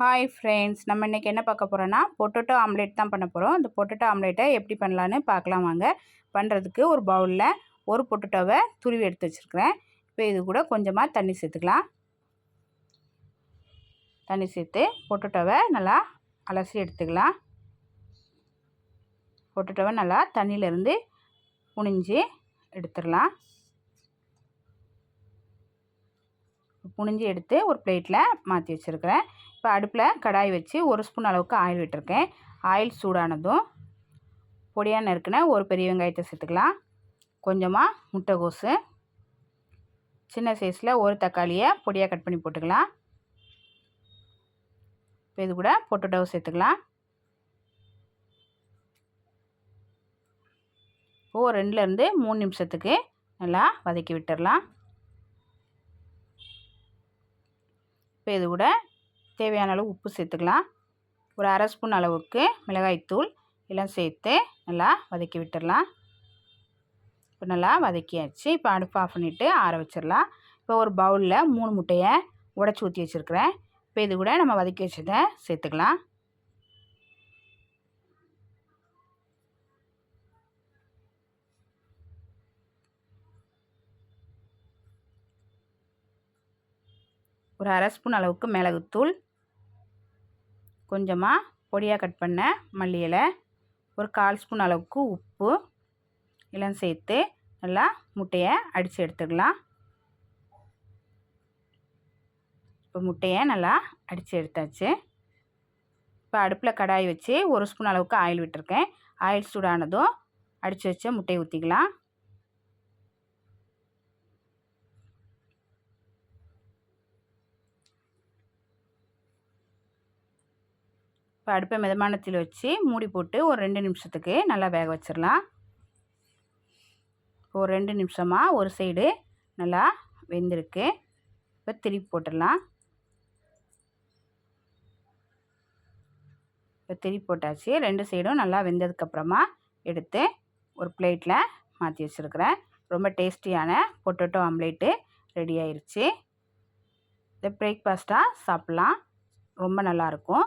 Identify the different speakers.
Speaker 1: Hi friends நம்ம இன்றைக்கி என்ன பார்க்க போகிறோன்னா பொட்டோட்டோ ஆம்லேட் தான் பண்ண போகிறோம் அந்த பொட்டோட்டோ ஆம்லேட்டை எப்படி பண்ணலான்னு பார்க்கலாம் வாங்க. பண்ணுறதுக்கு ஒரு பவுலில் ஒரு பொட்டோட்டோவை துருவி எடுத்து வச்சுருக்கிறேன். இப்போ இது கூட கொஞ்சமாக தண்ணி சேர்த்துக்கலாம். தண்ணி சேர்த்து பொட்டோட்டோவை நல்லா அலசி எடுத்துக்கலாம். பொட்டோட்டோவை நல்லா தண்ணியிலேருந்து புனிஞ்சு எடுத்துடலாம். புனிஞ்சு எடுத்து ஒரு பிளேட்டில் மாற்றி வச்சுருக்கிறேன். இப்போ அடுப்பில் கடாய் வச்சு ஒரு ஸ்பூன் அளவுக்கு ஆயில் விட்டுருக்கேன். ஆயில் சூடானதும் பொடியாக நறுக்கின ஒரு பெரிய வெங்காயத்தை சேர்த்துக்கலாம். கொஞ்சமாக முட்டைகோசு சின்ன சைஸில் ஒரு தக்காளியை பொடியாக கட் பண்ணி போட்டுக்கலாம். இப்போ இது கூட பொட்டோட்டோவை சேர்த்துக்கலாம். இப்போது ரெண்டுலேருந்து மூணு நிமிஷத்துக்கு நல்லா வதக்கி விட்டுடலாம். இப்போ இது கூட தேவையான அளவு உப்பு சேர்த்துக்கலாம். ஒரு அரை ஸ்பூன் அளவுக்கு மிளகாய்த்தூள் எல்லாம் சேர்த்து நல்லா வதக்கி விட்டுடலாம். இப்போ நல்லா வதக்கியாச்சு. இப்போ அடுப்பு ஆஃப் பண்ணிவிட்டு ஆற வச்சிடலாம். இப்போ ஒரு பவுலில் மூணு முட்டையை உடச்சி ஊற்றி வச்சுருக்கிறேன். இப்போ இது கூட நம்ம வதக்கி வச்சதை சேர்த்துக்கலாம். ஒரு அரை ஸ்பூன் அளவுக்கு மிளகுத்தூள் கொஞ்சமாக பொடியாக கட் பண்ண மல்லி இலை ஒரு கால் ஸ்பூன் அளவுக்கு உப்பு எல்லாம் சேர்த்து நல்லா முட்டையை அடித்து எடுத்துக்கலாம். இப்போ முட்டையை நல்லா அடித்து எடுத்தாச்சு. இப்போ அடுப்பில் கடாய் வச்சு ஒரு ஸ்பூன் அளவுக்கு ஆயில் விட்டுருக்கேன். ஆயில் சூடானதும் அடித்து வச்ச முட்டையை ஊற்றிக்கலாம் இப்போ அடுப்பை மிதமானத்தில் வச்சு மூடி போட்டு ஒரு ரெண்டு நிமிஷத்துக்கு நல்லா வேக வச்சிடலாம். ஒரு ரெண்டு நிமிஷமாக ஒரு சைடு நல்லா வெந்திருக்கு. இப்போ திருப்பி போட்டுடலாம். இப்போ திருப்பி போட்டாச்சு. ரெண்டு சைடும் நல்லா வெந்ததுக்கப்புறமா எடுத்து ஒரு பிளேட்டில் மாற்றி வச்சுருக்கிறேன். ரொம்ப டேஸ்டியான பொட்டேட்டோ ஆம்லேட்டு ரெடி ஆயிடுச்சு இதை பிரேக்ஃபாஸ்ட்டாக சாப்பிட்லாம். ரொம்ப நல்லாயிருக்கும்.